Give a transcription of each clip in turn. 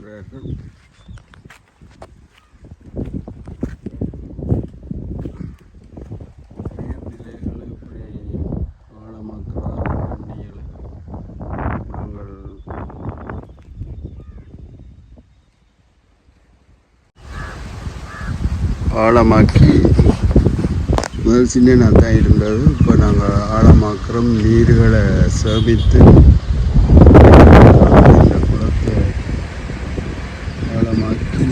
இருக்கிறார்கள் நீர்நிலைகளை நாங்கள் ஆழமாக்கி முதல் சின்ன தான் இருந்தது இப்போ நாங்கள் ஆழமாக்குறோம். நீர்களை சேமித்து இந்த குளத்தை ஆழமாக்கி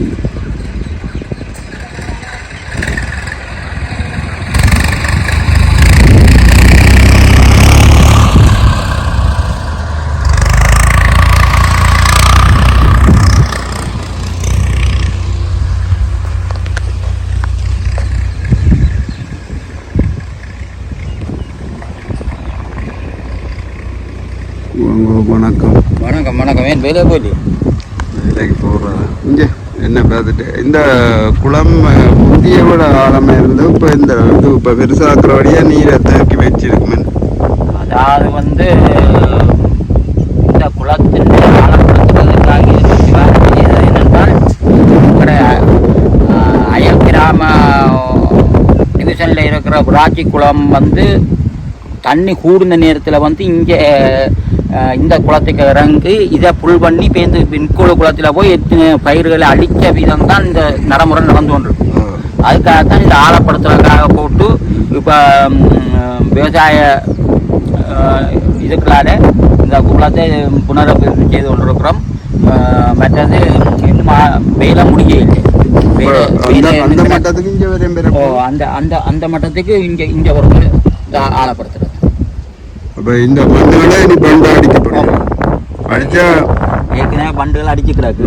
உங்க வணக்கம். வணக்கம் வணக்கம். ஏன் வேலையை போயிட்டு? வேலைக்கு போகிறதா இங்கே என்ன பார்த்துட்டு? இந்த குளம் புதிய விட ஆழமாக இருந்து இப்போ இந்த இது இப்போ பெருசாக்குற வழியாக நீரை தேக்கி வச்சிருக்குமே. அதாவது வந்து இந்த குளத்தின் ஆழம் குளத்துக்காக என்னென்றால் அயல் கிராம டிவிஷனில் இருக்கிற புராட்சி குளம் வந்து தண்ணி கூடுந்த நேரத்தில் வந்து இங்கே இந்த குளத்துக்கு இறங்கி இதை புல் பண்ணி பேருந்து பின்கூட குளத்தில் போய் பயிர்களை அழித்த விதம் தான் இந்த நடைமுறை நடந்து கொண்டிருக்கு. அதுக்காகத்தான் இதை ஆழப்படுத்துறதுக்காக போட்டு இப்போ விவசாய இதுக்களால இந்த குளத்தை புனரபிவிருத்தி செய்து கொண்டிருக்கிறோம். மற்றது இன்னும் வேலை முடியவில்லை வேலை- அந்த மட்டத்துக்கு இங்கே அந்த அந்த அந்த மட்டத்துக்கு இங்கே இங்கே ஒரு இந்த ஆழப்படுத்துறது. அப்போ இந்த மண்ணுகளே நீ பண்டு அடிக்கப்படும் அடித்தா ஏற்கனவே பண்டுகள் அடிச்சு கிடக்கு.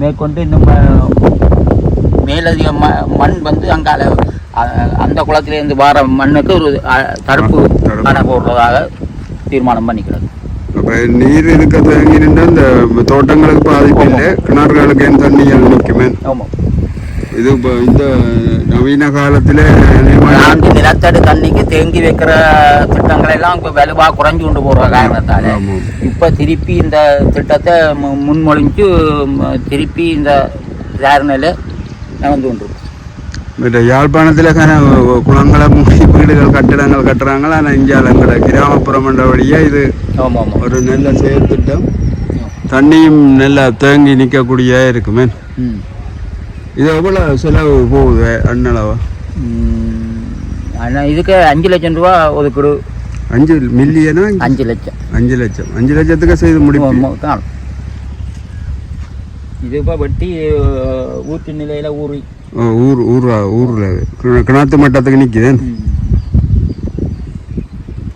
மேற்கொண்டு இன்னும் மேலதிக ம மண் வந்து அங்கால அந்த குளத்திலேருந்து வர மண்ணுக்கு ஒரு தடுப்பு. அணை போடுறதாக தீர்மானம் பண்ணிக்கிறது அப்போ நீர் இருக்க தேங்கி நின்று இந்த தோட்டங்களுக்கு பாதிப்பு இல்லை கிணறுகளுக்கு என் தண்ணிகள் நிற்குமே ஆமாம். இது இப்போ இந்த நவீன காலத்தில் நான்கு நிலத்தடி தண்ணிக்கு தேங்கி வைக்கிற திட்டங்கள் எல்லாம் இப்போ வலுவாக குறைஞ்சு கொண்டு போகிற காரணத்தால இப்போ திருப்பி இந்த திட்டத்தை முன்மொழிஞ்சு திருப்பி இந்த விசாரணையில் நடந்து கொண்டிருக்கு. மற்ற யாழ்ப்பாணத்தில் குளங்களை மூடி வீடுகள் கட்டிடங்கள் கட்டுறாங்களா? ஆனால் இந்தியாவில் கிராமப்புறம் என்ற வழியாக இது ஒரு நல்ல செயற்திட்டம் தண்ணியும் நல்லா தேங்கி நிற்கக்கூடிய இருக்குமே. ம். இது எவ்வளோ செலவு போகுது அண்ணளவா? ஆனால் இதுக்கு அஞ்சு லட்சம் ரூபா ஒதுக்கீடு. அஞ்சு மில்லியனா? அஞ்சு லட்சம். அஞ்சு லட்சம். அஞ்சு லட்சத்துக்கு செய்து முடிப்போம் மொ- காணும் இது இப்போ வெட்டி ஊற்று நிலையில் ஊறி. ஊர் ஊர் ஊரில். கிணத்து மட்டத்துக்கு நிற்குது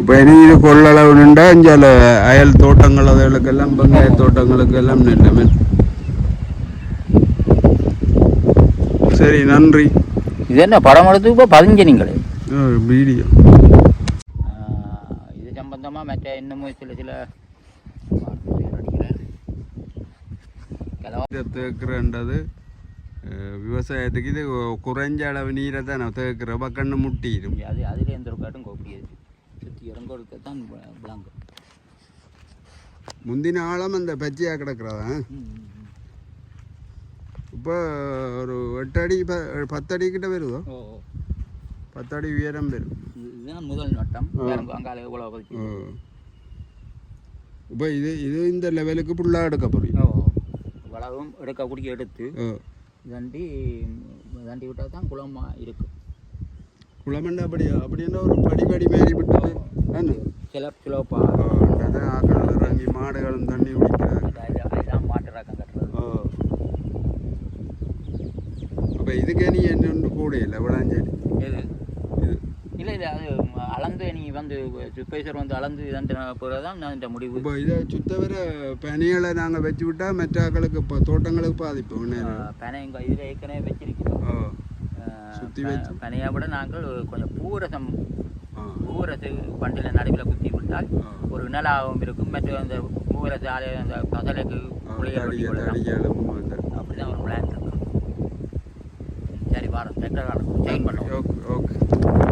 இப்போ இனி இது கொள்ளளவு நின்றா இஞ்சால அயல் தோட்டங்கள் அதுகளுக்கெல்லாம் வெங்காய தோட்டங்களுக்கு எல்லாம் சரி நன்றி. இது என்ன படம் எடுத்து இப்போ பதிஞ்சு நீங்களே? வீடியோ. இது சம்பந்தமாக மற்ற இன்னமும் சில சில தேக்குறன்றது விவசாயத்துக்கு இது குறைஞ்ச அளவு நீரை தான் நான் தேக்குற பக்கன்னு முட்டிடும். அது அதில் எந்த ஒரு காட்டும் கோப்பியது சுற்றி இறங்க இருக்க தான் விளாங்கு முந்தின ஆழம் அந்த பச்சையாக கிடக்குறதா? இப்போ ஒரு எட்டு அடி ப- பத்து அடி கிட்ட வருதோ அடி உயரம் வரும் இது- இதுதான் முதல் நட்டம் இப்போ இது இது இந்த லெவலுக்கு ஃபுல்லாக எடுக்க போறீங்க ஓ இவ்வளவும் எடுக்க குடிக்க எடுத்து தண்டி தண்டி விட்டால் தான் குளமாக இருக்கும் குளமண்டா அப்படி அப்படின்னா ஒரு படி படி மாறி என்ன சில ஓ, அதான் ஆக்கள் இறங்கி மாடுகளும் தண்ணி குடிக்கிறாங்க மாட்டு ரகம் கட்டுறது ஓ அப்போ இதுக்கே நீ என்ன கூட இல்லை விளாஞ்சேரி இது இல்லை இல்லை அது அளந்து நீ வந்து சுப்பேஸ்வர் வந்து அளந்து இதன்ற பிறகு தான் நான் இந்த முடிவு இப்போ இதை சுத்த வர பனிகளை நாங்கள் வச்சு விட்டா மற்ற ஆக்களுக்கு இப்போ தோட்டங்களுக்கு பாதிப்பு பனை எங்கள் இதில் ஏற்கனவே வச்சிருக்கிறோம் ஓ சுத்தி வச்சு. பனையை விட நாங்கள் கொஞ்சம் பூரசம் பூரசு பண்டில் நடுவில் குத்தி விட்டால். ஒரு நிலாவும் இருக்கும் மற்ற அந்த பூரசு ஆலை அந்த பசலைக்கு புளிய வெட்டி தடிய கொள்ளலாம் தடியாலும் வந்து அப்படி தான் ஒரு பிளான் சரி வாரம் சென்ற வாரம் செயின் பண்ணுவோம் ஓகே